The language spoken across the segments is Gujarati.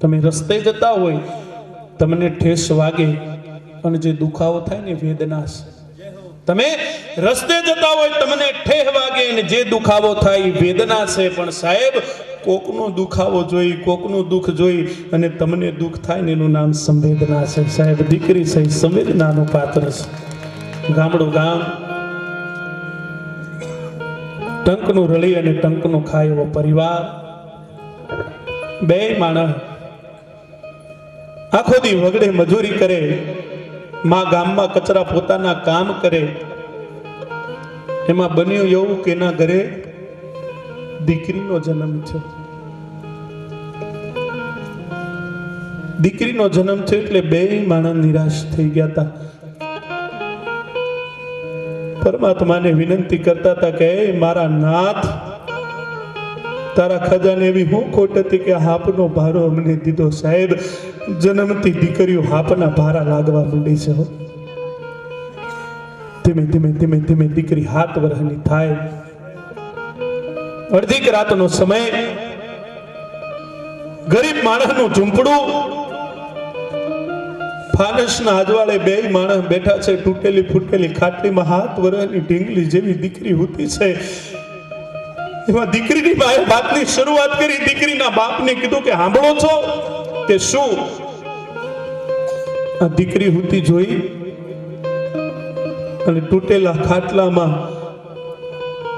તમે રસ્તે જતા હોય, તમને ઠેસ વાગે અને જે દુખાવો થાય ને વેદના તમે રસ્તે જતા હોય, તમને ઠેહ વાગે અને જે દુખાવો થાય એ વેદના છે. પણ સાહેબ, કોકનો દુખાવો જોઈ, કોકનું દુઃખ જોઈ અને તમને દુઃખ થાય ને એનું નામ સંવેદના છે. સાહેબ, દીકરી છે, સંવેદનાનું પાત્ર છે. ગામડું ગામ. ટંકનું રળી અને ટંકનું ખાય એવો પરિવાર. બે માણસ. આખો દી વગડે મજૂરી કરે, માં ગામમાં કચરા પોતાના કામ કરે. એમાં બન્યું એવું કે એના ઘરે દીકરીનો જન્મ છે દીકરીનો જન્મ છે એટલે બે માણસ નિરાશ થઈ ગયા હતા પરમાત્માને વિનંતી કરતા હતા કે મારા નાથ, તારા ખજાને એવી હું ખોટ હતી કે હાપનો ભારો અમને દીધો સાહેબ. જન્મતી દીકરીઓ હાપના ભારા લાગવા માંડી છે ધીમે ધીમે ધીમે ધીમે દીકરી હાથ વરહની થાય. અડધીક રાતનો સમય. ગરીબ માણસનું ઝૂંપડું. ફાનસના અજવાળે બે માણસ બેઠા છે, તૂટેલી ફૂટેલી ખાટલીમાં હાથ વરહની ઢીંગલી જેવી દીકરી હોતી છે. એમાં દીકરીની બાએ વાતની શરૂઆત કરી, દીકરીના બાપને કીધું કે સાંભળો છો? કે શું આ દીકરી હુતી જોઈ અને તૂટેલા ખાટલામાં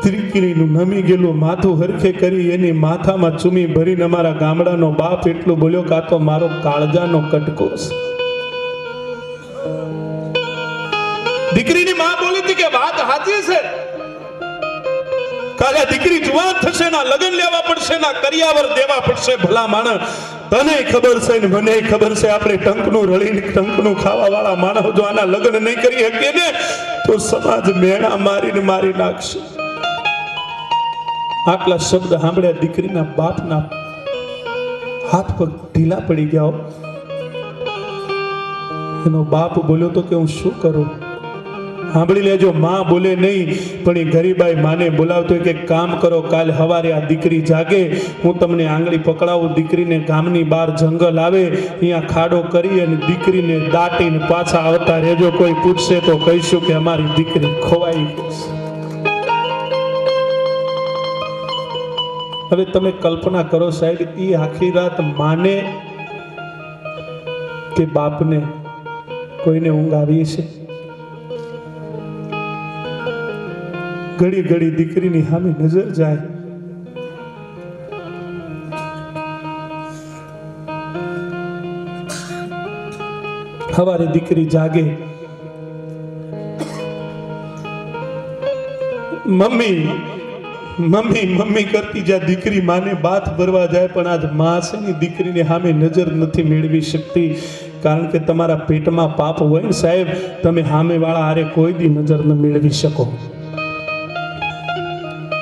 ત્રિકીનું નમી ગયેલું માથું હરખે કરી એની માથામાં ચૂમી ભરીને અમારા ગામડાનો બાપ એટલો બોલ્યો કે તો મારો કાળજાનો કટકો દીકરીની માં બોલી હતી કે વાત સાચી છે. કાલે દીકરી જુવાન થશે ના લગ્ન લેવા પડશે ના કરિયાવર દેવા પડશે, ભલા માણસ. તને ખબર છે ને મને ખબર છે આપણે ટંકનું રળીને ટંકનું ખાવા વાળા માણસ જો આના લગ્ન નહીં કરી શકીએ ને, તો સમાજ મેણા મારીને મારી નાખશે આટલા શબ્દ સાંભળ્યા દીકરીના બાપના હાથ પગ ઢીલા પડી ગયા. એનો બાપ બોલ્યો તો કે હું શું કરું સાંભળી લેજો, માં બોલે નહીં, પણ એ ગરીબાઈ માને બોલાવતો કે કામ કરો, કાલ હવારે આ દીકરી જાગે, હું તમને આંગળી પકડાવું, દીકરીને ગામની બહાર જંગલ આવે, અહીંયા ખાડો કરી અને દીકરીને દાટીને પાછા આવતા રહેજો, કોઈ પૂછશે તો કહીશું કે અમારી દીકરી ખોવાઈ હવે તમે કલ્પના કરો સાહેબ, એ આખી રાત માને કે બાપને કોઈને ઊંઘ આવી છે ઘડી ઘડી દીકરીની સામે નજર જાય. સવારે દીકરી જાગે. મમ્મી મમ્મી મમ્મી કરતી જ્યાં દીકરી માને બાથ ભરવા જાય, પણ આજમાં છે દીકરીને સામે નજર નથી મેળવી શકતી. કારણ કે તમારા પેટમાં પાપ હોય ને સાહેબ, તમે સામેવાળા હારે કોઈ દી નજર ન મેળવી શકો.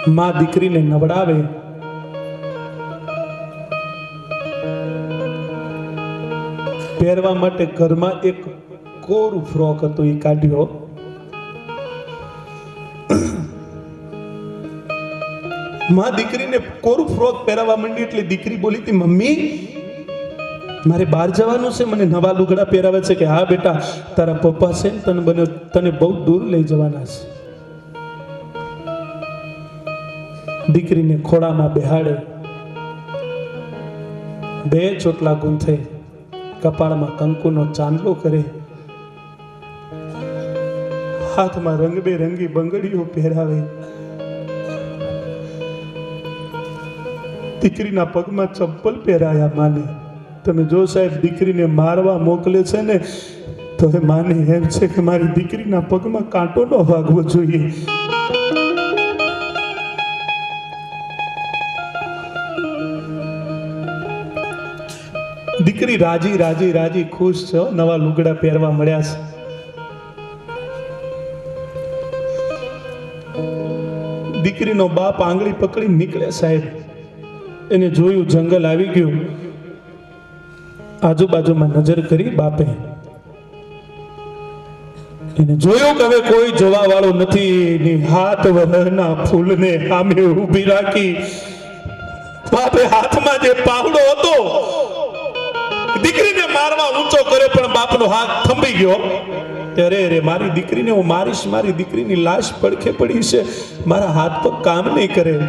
માં દીકરીને નવડાવે. પહેરવા માટે ઘરમાં એક કોરું ફ્રોક હતો એ કાઢ્યો. માં દીકરીને કોરું ફ્રોક પહેરાવા માંડી એટલે દીકરી બોલી હતી, મમ્મી, મારે બહાર જવાનું છે, મને નવા લુગડા પહેરાવે છે કે, હા બેટા, તારા પપ્પા છે ને તને બને, તને બહુ દૂર લઈ જવાના છે. દીકરીને ખોળામાં બેહાડે. બે ચોટલા ગુંથે કપાળમાં કંકુનો ચાંદલો કરે. હાથમાં રંગબેરંગી બંગડીઓ પહેરાવે. દીકરીના પગમાં ચપ્પલ પહેરાયા માને. તમે જો સાહેબ દીકરીને મારવા મોકલે છે ને, તો એ માને એમ છે કે મારી દીકરીના પગમાં કાંટો ન વાગવો જોઈએ. દીકરી રાજી રાજી રાજી, ખુશ છે? નવા લુગડા પહેરવા મળ્યા છે. દીકરીનો બાપ આંગળી પકડી નીકળે સાહેબ. એને જોયું જંગલ આવી ગયું. આજુબાજુમાં નજર કરી બાપે. એને જોયું કે હવે કોઈ જોવા વાળો નથી. એની હાથ વહના ફૂલને સામે ઊભી રાખી. બાપે હાથમાં જે પાવડો હતો લારવા ઊંચો કર્યો, પણ બાપનો હાથ થંભી ગયો. ત્યારે અરે, મારી દીકરીને હું મારીશ, મારી દીકરીની લાશ પડખે પડી છે. મારા હાથ પગ કામ નહીં કરે.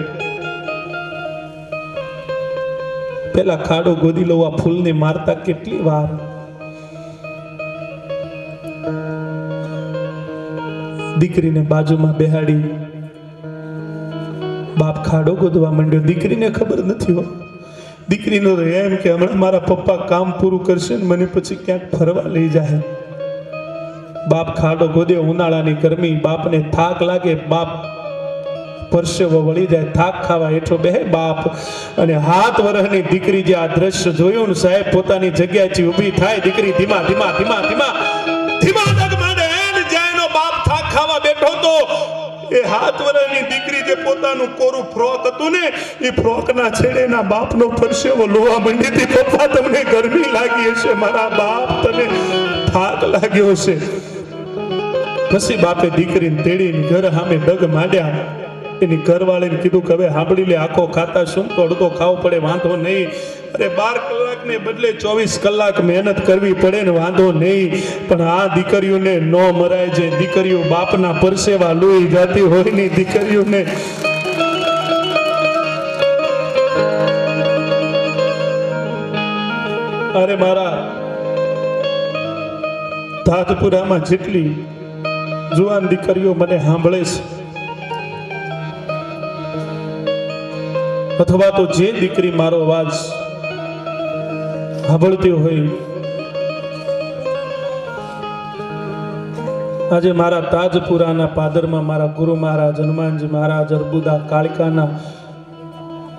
પેલા ખાડો ગોદી લઉં, આ ફૂલને મારતા કેટલી વાર. દીકરીને બાજુમાં બેહાડી. બાપ ખાડો ગોદવા માંડ્યો. દીકરીને ખબર નથી હો. દીકરીનો એમ કે હમણાં મારા પપ્પા કામ પૂરું કરશે ને મને પછી ક્યાંક ફરવા લઈ જાય બાપ ખાડો ગોદ્યો ઉનાળાની ગરમી, બાપને થાક લાગે, બાપ પરસેવો વળી જાય, થાક ખાવા હેઠો બે બાપ. અને હાથ વરહની દીકરી જે આ દ્રશ્ય જોયું ને સાહેબ, પોતાની જગ્યાએથી ઊભી થાય, દીકરી ધીમા ધીમા ધીમા ધીમા ધીમા. ડગ માંડે જાય બાપ થાક ખાવા બેઠો તો એ હાથ વરાની દીકરી જે પોતાનું કોરું ફ્રોક હતું ને, એ ફ્રોકના છેડેના બાપનો પરસેવો લોવા મંડી હતી પપ્પા, તમને ગરમી લાગી હશે, મારા બાપ, તને થાક લાગ્યો હશે. પછી બાપે દીકરીને તેડીને ઘર સામે ડગ માંડ્યા. એની ઘરવાળીને કીધું કે હવે સાંભળી લે, આખો ખાતા શું તો અડધો ખાવો, પડે વાંધો નહીં. અરે બાર કલાકને બદલે ચોવીસ કલાક મહેનત કરવી પડે ને વાંધો નહીં. પણ આ દીકરીઓને ન મરાય જે દીકરીઓ બાપના પરસેવા લોહી જાતી હોયની દીકરીઓને અરે મારા, ધાતપુરામાં જેટલી જુવાન દીકરીઓ મને સાંભળે છે, અથવા તો જે દીકરી મારો અવાજ સાંભળતી હોય. આજે મારા તાજપુરાના પાદરમાં મારા ગુરુ મહારાજ, હનુમાનજી મહારાજ, અર્બુદા કાળિકાના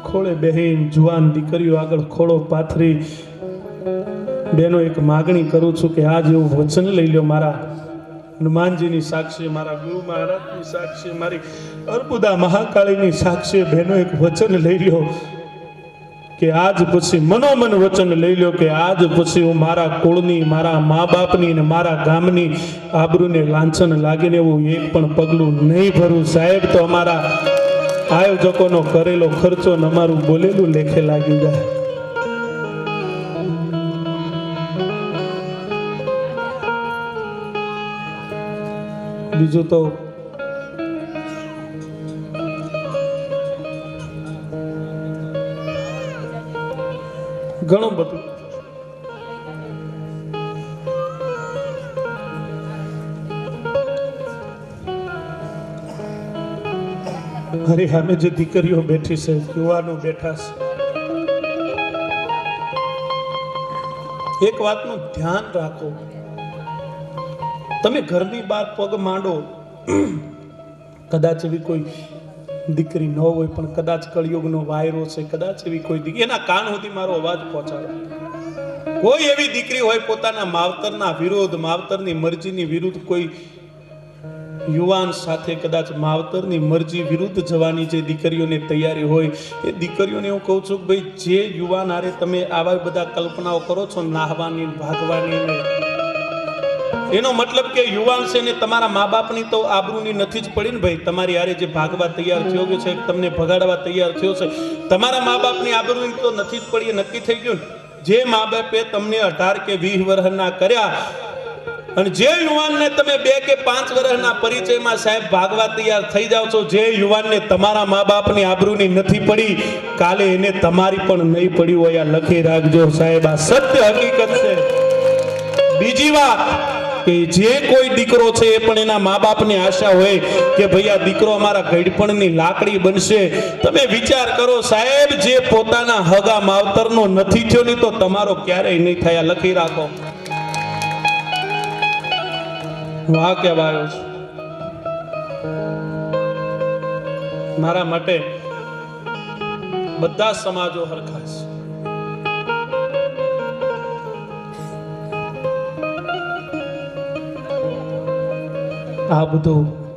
ખોળે બહેન જુવાન દીકરીઓ આગળ ખોળો પાથરી. બેનો એક માગણી કરું છું કે આજ એવું વચન લઈ લો મારા હનુમાનજીની સાક્ષી, મારા ગુરુ મહારાજની સાક્ષી, મારી અર્બુદા મહાકાળીની સાક્ષી. બહેનો એક વચન લઈ લો કે આજ પછી મનોમન વચન લઈ લો કે આજ પછી હું મારા કુળની, મારા મા બાપની ને મારા ગામની આબરૂને લાંછન લાગીને એવું એક પણ પગલું નહીં ભરું. સાહેબ, તો અમારા આયોજકોનો કરેલો ખર્ચો ને અમારું બોલેલું લેખે લાગી જાય. બીજું તો ઘણું બધું. અરે સામે જે દીકરીઓ બેઠી છે, યુવાનો બેઠા છે. એક વાતનું ધ્યાન રાખો. તમે ઘરની બહાર પગ માંડો, કદાચ એવી કોઈ દીકરી ન હોય પણ કદાચ કળિયુગનો વાયરો છે, કદાચ એવી કોઈ દીકરી એના કાન સુધી મારો અવાજ પહોંચાડે. કોઈ એવી દીકરી હોય પોતાના માવતરના વિરોધ, માવતરની મરજીની વિરુદ્ધ કોઈ યુવાન સાથે કદાચ માવતરની મરજી વિરુદ્ધ જવાની જે દીકરીઓને તૈયારી હોય, એ દીકરીઓને હું કહું છું કે ભાઈ, જે યુવાન આરે તમે આવા બધા કલ્પનાઓ કરો છો, નાહવાની, ભાગવાની એનો મતલબ કે યુવાન છે ને તમારા મા બાપની તો આબરૂની નથી જ પડી ને ભાઈ. તમારી હારે જે ભાગવા તૈયાર થયો છે તમને ભગાડવા તૈયાર થયો છે, તમારા મા બાપની આબરૂની તો નથી જ પડી, એ નક્કી થઈ ગયું જે મા બાપે તમને અઢાર કે વીસ વર્ષના કર્યા અને જે યુવાનને તમે બે કે પાંચ વર્ષના પરિચયમાં સાહેબ ભાગવા તૈયાર થઈ જાઓ છો, જે યુવાનને તમારા મા બાપની આબરૂની નથી પડી, કાલે એને તમારી પણ નહીં પડી હોય, આ લખી રાખજો સાહેબ. આ સત્ય હકીકત છે. બીજી વાત કે જે કોઈ દીકરો છે એ પણ એના મા બાપની આશા હોય કે ભાઈ આ દીકરો અમારા ગઢપણની લાકડી બનશે. તમે વિચાર કરો સાહેબ, જે પોતાના હગા માવતરનો નથી થયો ને તો તમારો ક્યારેય નહીં થયા લખી રાખો. વાહ કહેવાયો છે. મારા માટે બધા સમાજો હરખા આ બધું